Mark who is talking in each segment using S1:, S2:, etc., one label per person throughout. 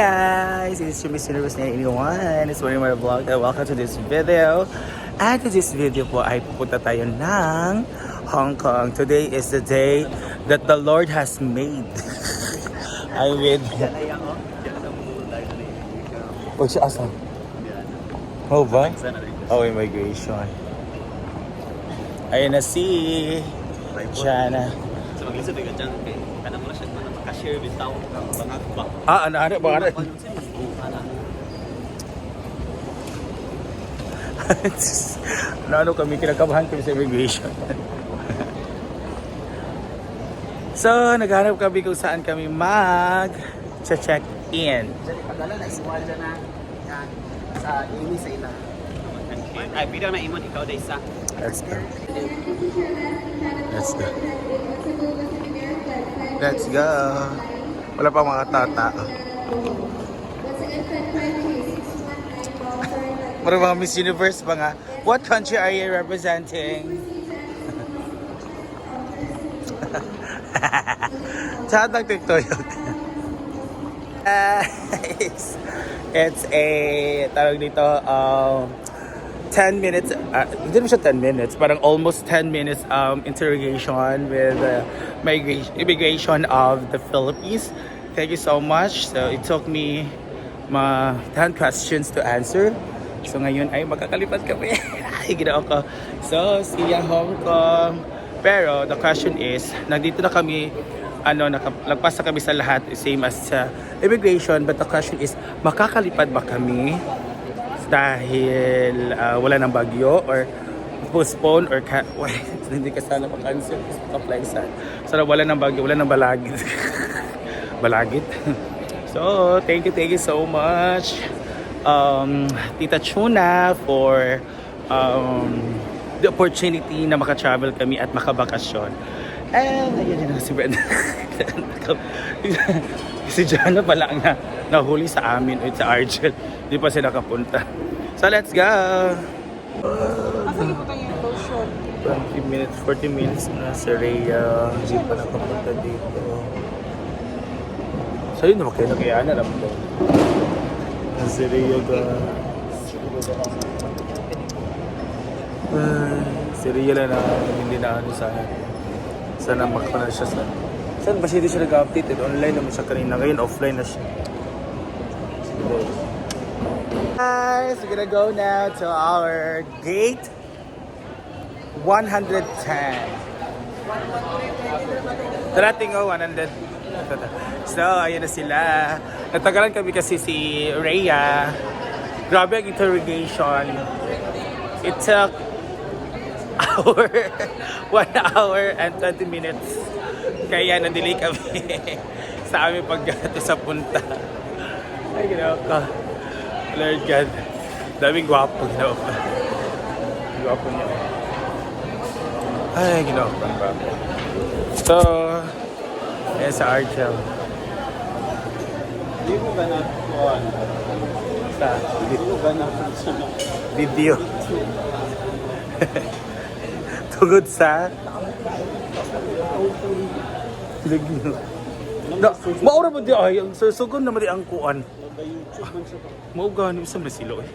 S1: guys, it's your Miss Universe 981. It's one of my vlog and welcome to this video. At this video po ay pupunta tayo ng Hong Kong. Today is the day that the Lord has made. I'm with... Pag siya asa? Oh ba? Oh, immigration. Ayun na si Jana.
S2: So mag-isa tayo dyan kay kana mo na siya maka-share bitaw bangag ba.
S1: Ah, ano, ano, ba, ano?
S2: Ano
S1: kami, kinakabahan kami sa immigration. so, naghanap kami kung saan kami mag check in.
S3: Jadi padala na isuwal dyan na yan sa ini sa ila.
S2: Ay pida na imon ikaw day sa.
S1: Let's go. Let's go. Let's go. Wala pa mga tata. Parang mga Miss Universe pa nga. What country are you representing? Saan ang TikTok? Guys, it's a, tawag dito, um, 10 minutes, uh, hindi naman siya 10 minutes, parang almost 10 minutes um, interrogation with the migration, immigration of the Philippines. Thank you so much. So it took me ma 10 questions to answer. So ngayon ay magkakalipad kami. ay, ginawa ko. So, siya Hong Kong. Pero the question is, nandito na kami ano, nakalagpas na kami sa lahat, same as sa immigration. But the question is, makakalipad ba kami dahil ah, wala ng bagyo or postpone or ka wait, hindi ka sana makancel apply sa sana wala ng bagyo wala ng balagit balagit so thank you thank you so much. Um, Tita Chuna for um, the opportunity na maka-travel kami at makabakasyon and ayun yun si Brenda si Jana pala ang na, nahuli sa amin o sa Argel di pa sila kapunta so let's go
S4: Asan po tayo yung lotion?
S1: 20 minutes, 40 minutes na sa Rhea. Hindi pa nakapunta dito. Sa'yo naman kayo nakayaan alam ko. Sa Rhea ga... Ay, si Rhea lang na hindi na ano sana. Sana makapana siya sa... Saan ba siya siya nag-update? Online naman siya kanina. Ngayon offline na siya. Guys, we're gonna go now to our gate 110. Darating oh, 100. So, ayun na sila. Natagalan kami kasi si Rhea. Grabe ang interrogation. It took hour, 1 hour and 20 minutes. Kaya na-delay kami sa aming paggato sa punta. Ay, ginawa ko. Lord God. Daming gwapo ginawa ko. Gwapo niya. Ay, ginawa ko. So, yan sa Archel.
S2: Di mo ba na?
S1: Sa
S2: Di mo ba na sa
S1: video. Tugod sa Ligno. Na, maura ba di ay ang susugon naman di ang kuan. Mao gani sa Brazilo eh.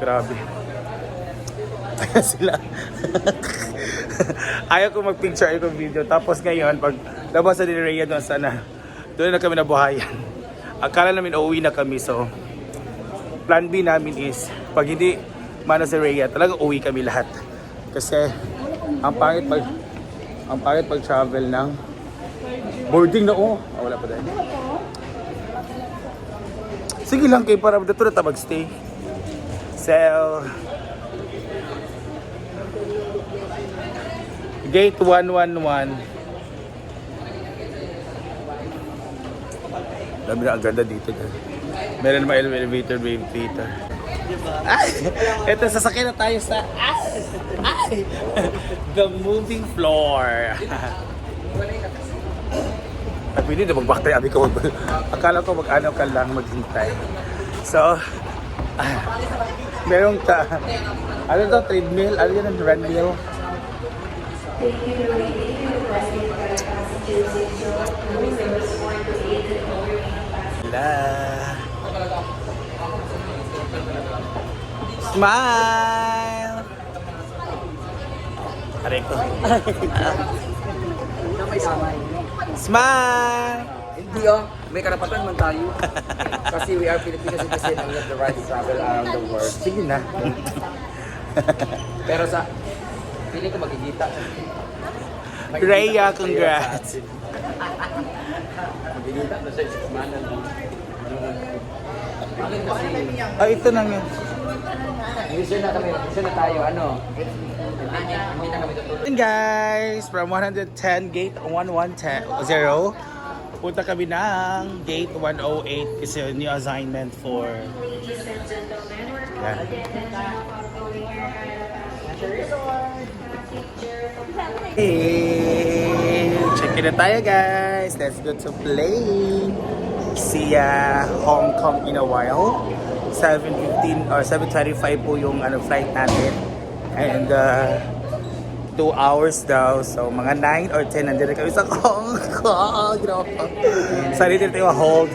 S1: Grabe. Kaya sila. ayaw ko mag-picture, ayaw ko video. Tapos ngayon, pag labas sa ni Rhea doon sana, doon na kami nabuhayan. Akala namin uuwi na kami. So, plan B namin is, pag hindi mana si Rhea, talaga uwi kami lahat. Kasi, ang pangit pag ang pangit pag travel ng boarding na oh. Ah, wala pa dahil. Sige lang kay para dito na ta magstay. So, Gate 111. Dami na ang ganda dito. Meron naman ele- elevator, wave theater. Ay! Ito, sasakyan na tayo sa... Ay! Ay! The moving floor. At pwede na mag-back Abi ko Akala ko mag-ano ka lang maghintay. So, ah, merong ta... Ano to? Treadmill? Ano yun? Treadmill? La. Smile! Aray ko.
S3: Damay-damay.
S1: Smile!
S3: Hindi oh, may karapatan man tayo. Kasi we are Filipino citizen and we have the right to travel around the world.
S1: Sige na.
S3: Pero sa, feeling ko magkikita. Magkikita
S1: Rhea, congrats.
S3: Magkikita na siya sa kasi,
S1: Ah, ito na nga.
S3: Mission na kami, mission na tayo, ano? Na.
S1: And guys, from 110 gate 1110 punta kami ng gate 108 kasi new assignment for Yan. Hey, check it out tayo guys. Let's go to play. See ya Hong Kong in a while. 7.15 or 7.25 po yung ano, flight natin. And uh, 2 hours daw. So, mga 9 or 10 nandito kami sa Hong Kong. Grabe. Sarili tayo hold.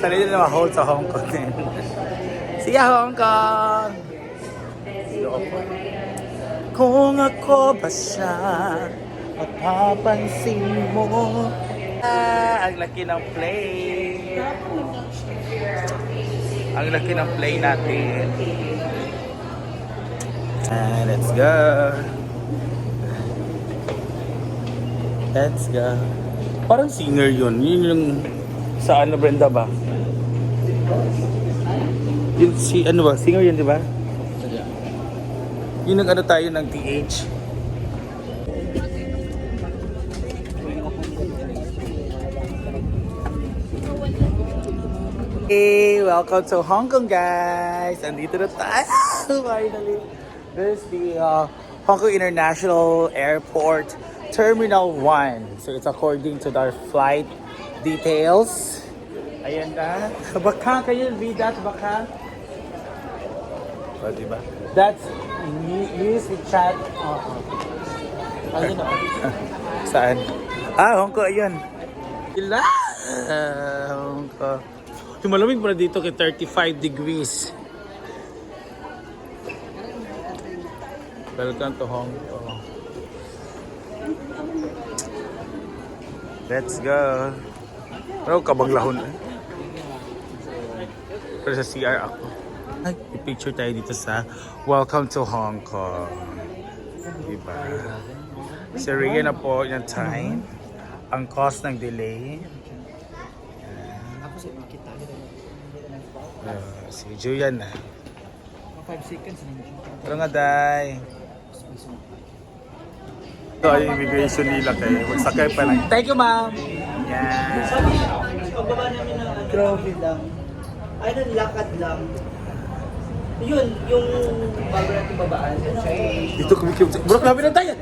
S1: Sarili tayo hold sa Hong Kong din. See ya, Hong Kong! Kung ako ba siya, mapapansin mo. Ah, ang laki ng play. Ang laki ng play natin. Ah, let's go. Let's go. Parang singer yun. Yun yung sa ano Brenda ba? Yun si ano ba? Singer yun di ba? Yun ang ano tayo ng TH. Hey, welcome to Hong Kong guys! Andito na tayo! Finally! This is the uh, Hong Kong International Airport Terminal 1. So it's according to our flight details. Ayan na. Baka kayo, read that, baka. O, diba? That's use the chat. Uh, Ayun na. Saan? Ah, Hong Kong, ayun. Ila! Ah, Hong Kong. Yung malamig pala dito kay 35 degrees. Welcome to Hong Kong. Let's go. Pero kabaglahon eh. Pero sa CR ako. Ay, picture tayo dito sa Welcome to Hong Kong. Diba? Si Rhea na po yung time. Ang cost ng delay. Uh, si Julian na.
S3: 5 seconds na yun.
S1: Pero nga, Day. Ito ay immigration nila kayo. Magsakay pa lang. Thank you, ma'am. Yan.
S5: Pagbaba namin ng
S3: Grabe lang.
S5: ay nun, lakad lang. Yun, yung
S3: Bago natin babaan, siya ay...
S1: Dito kami kami. Burak namin ang tayo.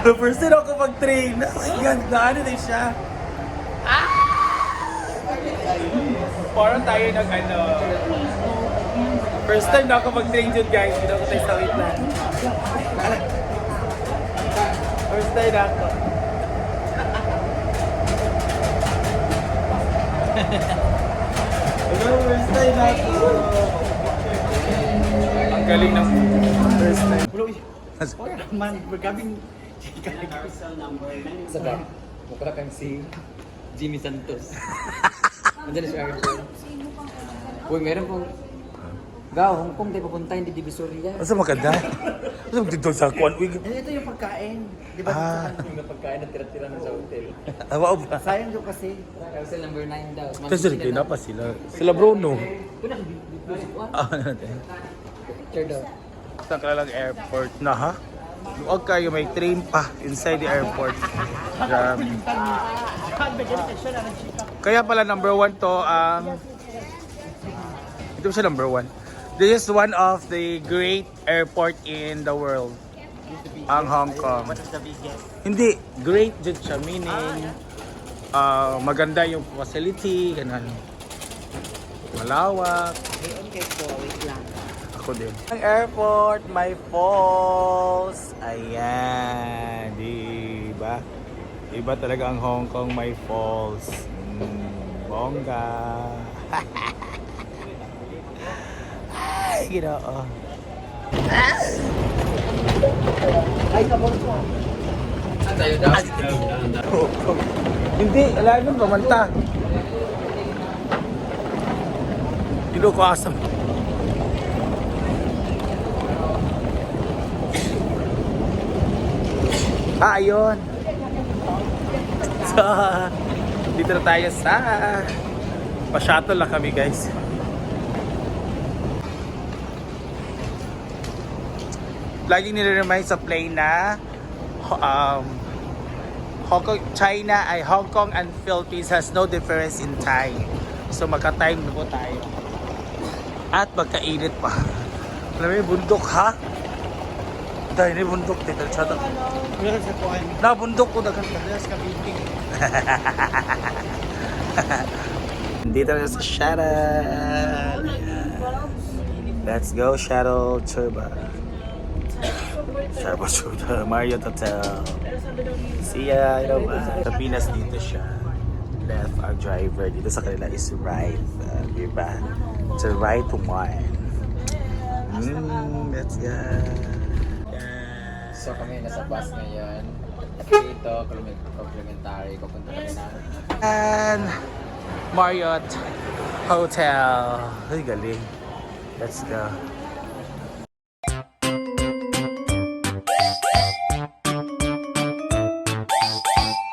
S1: The first time ako mag-train. Yan, naano na siya. Ah! Parang tayo nag ano. First time na ako mag-train dyan guys. Hindi ako tayo sa wait na. First time na ako. Hello, first time na ako. Ang galing ng first time.
S5: Man, magkabing
S3: Sa ba? Mukha kang si Jimmy Santos. Andiyan na siya. Uy, meron pong... Gaw, Hong Kong tayo papunta, hindi Divisoria.
S1: Asa maganda? Asa magdito sa kuan? Uy,
S5: Eh, ito yung pagkain. Di ba?
S1: Ah,
S3: Yung napagkain na tira-tira na sa hotel.
S1: awa ba?
S5: Sayang doon kasi.
S3: Carousel number 9 daw.
S1: Kasi rin kayo na pa sila. Sila Bruno.
S3: Kuna,
S1: Ah, ano natin?
S3: Picture daw.
S1: Sa kalalang airport na ha? Huwag kayo, may train pa inside the airport. Grabe. Kaya pala number one to ang... ito siya number one. This is one of the great airport in the world. Ang Hong Kong. Hindi, great dyan siya. Meaning, ah, maganda yung facility, ganun. Malawak.
S5: Ko,
S1: din. Ang airport, may falls. Ayan, di ba? Iba talaga ang Hong Kong may falls. Mm. Bongga. Ay, ginoo.
S5: Ay, kabon ko.
S1: Hindi, alam mo, pamanta. Dilo ko asam. Ah, ayun. So, dito na tayo sa pa-shuttle lang kami guys. Laging nire-remind sa plane na um, Hong Kong, China ay Hong Kong and Philippines has no difference in time. So magka-time na po tayo. At magkainit pa. Alam mo yung bundok ha? Dahil ni bundok dito. Chata. Na bundok ko dagan ka sa kabiting. Dito na sa shuttle. Let's go shuttle turbo. Turbo turbo. Marriott Hotel. See ya, you know, uh, sa Pinas dito siya. Left our driver. Dito sa kanila is right. Uh, diba? To right one. Mm, let's go.
S3: So kami nasa bus ngayon. Dito, complimentary. Pupunta kami na.
S1: And Marriott Hotel. Ay, galing. Let's go.